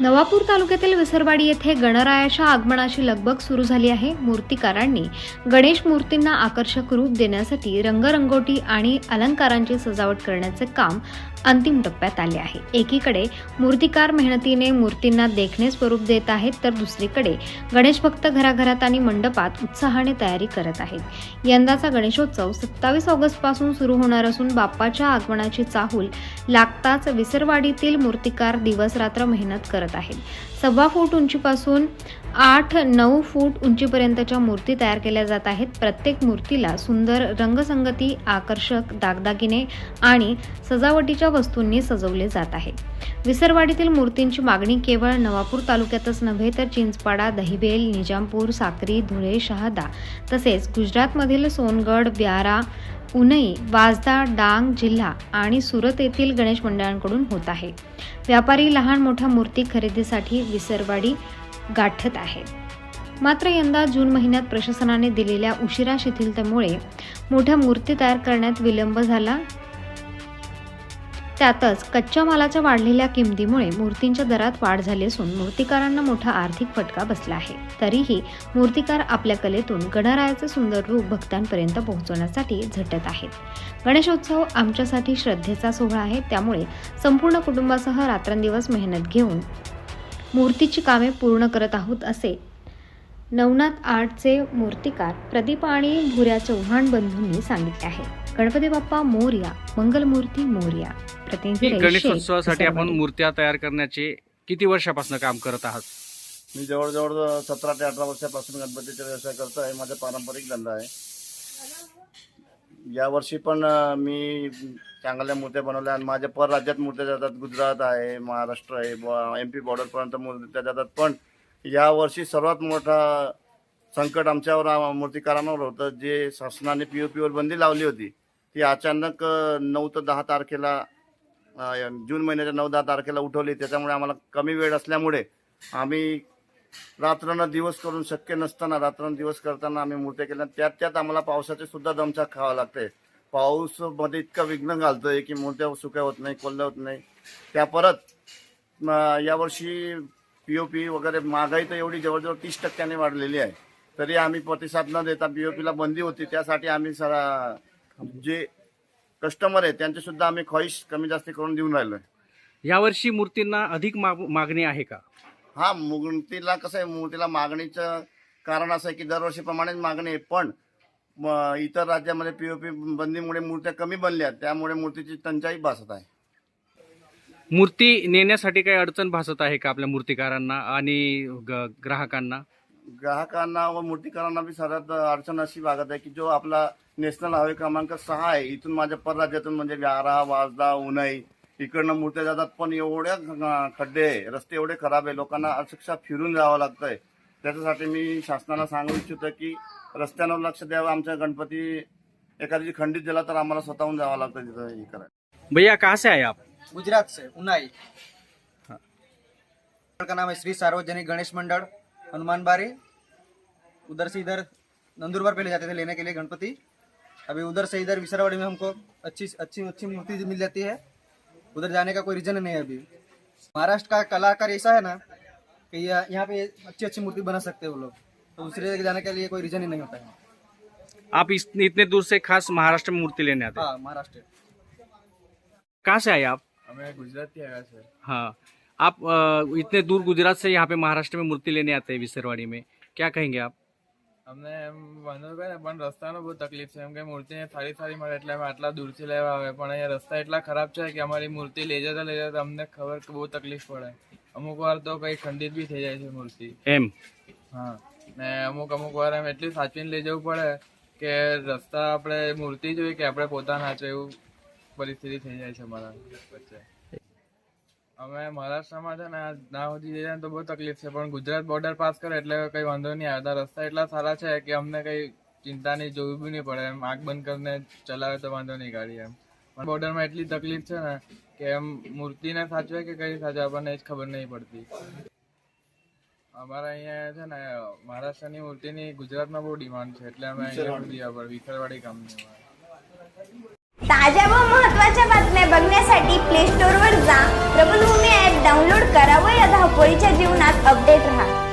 नवापूर तालुक्यातील विसरवाडी येथे गणरायाच्या आगमनाची लगबग सुरू झाली आहे. मूर्तिकारांनी गणेश मूर्तींना आकर्षक रूप देण्यासाठी रंगरंगोटी आणि अलंकारांची सजावट करण्याचे काम अंतिम टप्प्यात आले आहे. एकीकडे मूर्तिकार मेहनतीने मूर्तींना देखणे स्वरूप देत आहेत तर दुसरीकडे गणेश भक्त घराघरात आणि मंडपात उत्साहाने तयारी करत आहेत. यंदाचा गणेशोत्सव सत्तावीस ऑगस्टपासून सुरू होणार असून बाप्पाच्या आगमनाची चाहूल लागताच विसरवाडीतील मूर्तिकार दिवस रात्र मेहनत करत आहेत. सव्वा फूट उंचीपासून आठ नऊ फूट उंचीपर्यंतच्या मूर्ती तयार केल्या जात आहेत. प्रत्येक मूर्तीला सुंदर रंगसंगती आकर्षक दागदागिने आणि सजावटीच्या वस्तूंनी सजवले जात आहे. विसरवाडीतील मूर्तींची मागणी केवळ नवापूर तालुक्यातच नव्हे तर चिंचपाडा दहिबेल निजामपूर साक्री धुळे शहादा तसेच गुजरातमधील सोनगड व्यारा उनई वाजदा डांग जिल्हा आणि सुरत येथील गणेश मंडळांकडून होत आहे. व्यापारी लहान मोठ्या मूर्ती खरेदीसाठी विसरवाडी गाठत आहेत मात्र यंदा जून महिन्यात प्रशासनाने दिलेल्या उशिरा शिथिलतेमुळे मोठ्या मूर्ती तयार करण्यात विलंब झाला. त्यातच कच्च्या मालाच्या वाढलेल्या किमतीमुळे मूर्तींच्या दरात वाढ झाली असून मूर्तिकारांना मोठा आर्थिक फटका बसला आहे. तरीही मूर्तिकार आपल्या कलेतून गणरायाचे सुंदर रूप भक्तांपर्यंत पोहोचवण्यासाठी झटत आहेत. गणेशोत्सव आमच्यासाठी श्रद्धेचा सोहळा आहे. त्यामुळे संपूर्ण कुटुंबासह रात्रंदिवस मेहनत घेऊन मूर्तीची कामे पूर्ण करत आहोत असे. नवनाथ आर्टचे मूर्तिकार प्रदीप आणि भुऱ्या चव्हाण बंधूंनी सांगितले आहे. गणपती बाप्पा मोर्या मंगलमूर्ती मोर्या प्रतिनिधी गणेशोत्सवासाठी आपण. मूर्त्या तयार करण्याचे किती वर्षापासून काम करत आहात? मी जवळजवळ सतरा ते अठरा वर्षापासून गणपतीचा व्यवसाय करतो आहे. माझा पारंपरिक धंदा आहे. यावर्षी पण मी चांगल्या मूर्त्या बनवल्या आणि माझ्या पर राज्यात मूर्त्या जातात. गुजरात आहे महाराष्ट्र आहे एम पी बॉर्डरपर्यंत मूर्त्या जातात. पण यावर्षी सर्वात मोठा संकट आमच्यावर मूर्तिकारांवर होतं. जे शासनाने पी ओ पीवर बंदी लावली होती ती अचानक नऊ ते दहा तारखेला जून महिन्याच्या नऊ दहा तारखेला उठवली. त्याच्यामुळे आम्हाला कमी वेळ असल्यामुळे आम्ही रात्रनं दिवस करून शक्य नसताना रात्रनं दिवस करताना आम्ही मूर्त्या केल्या. त्यात त्यात आम्हाला पावसाचे सुद्धा दमछाक खावा लागते. पाऊसमध्ये इतका विघ्न घालतोय की मूर्त्या सुक्या होत नाही कोल्ह्या होत नाही. त्या परत यावर्षी पी ओ पी वगैरे महागाई तर एवढी जवळजवळ तीस टक्क्याने वाढलेली आहे. तरी आम्ही प्रतिसाद न देता पी ओ पीला बंदी होती त्यासाठी आम्ही सरा जे कस्टमर आहे त्यांचे सुद्धा आम्ही ख्वाहिश कमी जास्त करून देऊन राहिलोय यावर्षी मूर्तींना अधिक माग- मागणी आहे का? हा मूर्तीला कसं आहे मूर्तीला मागणीचं कारण असं आहे की दरवर्षीप्रमाणेच मागणी आहे पण इतर राज्यामध्ये पीओपी बंदीमुळे मूर्त्या कमी बनल्या त्यामुळे मूर्तीची टंचाई भासत आहे. मूर्ती नेण्यासाठी काही अडचण भासत आहे का आपल्या मूर्तिकारांना आणि ग- ग्राहकांना? ग्राहकांना व मूर्तिकारांना बी सर्वात अडचण अशी भागत आहे की जो आपला नॅशनल हायवे क्रमांक सहा आहे इथून माझ्या परराज्यातून म्हणजे व्यारा वाजदा उन्हाई इकडनं मूर्त्या जातात. पण एवढ्या खड्डे आहे रस्ते एवढे खराब आहे लोकांना अक्षरशः फिरून जावं लागतंय. त्याच्यासाठी मी शासनाला सांगू इच्छितो की रस्त्यांवर लक्ष द्यावं. आमच्या गणपती एखाद्या दिवशी खंडित झाला तर आम्हाला स्वतःहून जावं लागतं तिथं हे करायला भैया कहाँ से आए आप? गुजरात से उनाई हाँ। का नाम है? श्री सार्वजनिक गणेश मंडल हनुमान बारी. उधर से इधर नंदुरबार पहले जाते थे लेने के लिए गणपति. अभी उधर से इधर विसरावाड़ी में हमको अच्छी अच्छी अच्छी मूर्ति मिल जाती है. उधर जाने का कोई रीजन नहीं है अभी. महाराष्ट्र का कलाकार ऐसा है ना कि यह- यहाँ पे अच्छी अच्छी मूर्ति बना सकते हैं वो लोग तो दूसरे जगह जाने के लिए कोई रीजन ही नहीं होता है आप इस, इतने दूर से खास महाराष्ट्र में मूर्ति लेने आते हैं हाँ महाराष्ट्र कहाँ से आए आप हमें गुजरात के आया सर हाँ आप अ, इतने दूर गुजरात से यहाँ पे महाराष्ट्र में मूर्ति लेने आते हैं विसरवाड़ी में क्या कहेंगे आप અમને એમ વાંધો કરે ને પણ રસ્તાનો બહુ તકલીફ છે એમ કે મૂર્તિ અહીંયા સારી સારી મળે એટલે અમે આટલા દૂરથી લેવા આવે પણ અહીંયા રસ્તા એટલા ખરાબ છે કે અમારી મૂર્તિ લઈ જતા લઈ જતા અમને ખબર કે બહુ તકલીફ પડે અમુક વાર તો કઈ ખંડિત બી થઈ જાય છે મૂર્તિ. એમ? હા. ને અમુક અમુક વાર એમ એટલી સાચવીને લઈ જવું પડે કે રસ્તા આપણે મૂર્તિ જોઈએ કે આપણે પોતાના હાચે એવું પરિસ્થિતિ થઈ જાય છે અમારા વચ્ચે. અમે મહારાષ્ટ્રમાં છે ને ના સુધી જઈએ તો બહુ તકલીફ છે પણ ગુજરાત બોર્ડર પાસ કરે એટલે કઈ વાંધો નહીં આવતા રસ્તા એટલા સારા છે કે અમને કઈ ચિંતા નહીં જોવી બી નહીં પડે. એમ આંખ બંધ કરીને ચલાવે તો વાંધો નહીં ગાડી એમ. બોર્ડરમાં એટલી તકલીફ છે ને કે એમ મૂર્તિને સાચવે કે કઈ સાચવે આપણને જ ખબર નહીં પડતી અમારા અહીંયા છે ને મહારાષ્ટ્રની મૂર્તિની ગુજરાતમાં બહુ ડિમાન્ડ છે એટલે અમે અહીંયા સુધી આપણે વિખરવાડી કામની અમારે ताज्या व महत्त्वाच्या बातम्या बघण्यासाठी प्ले स्टोअरवर जा प्रबलभूमी ॲप डाउनलोड करा व या धावपळीच्या धावपळीच्या जीवनात अपडेट राहा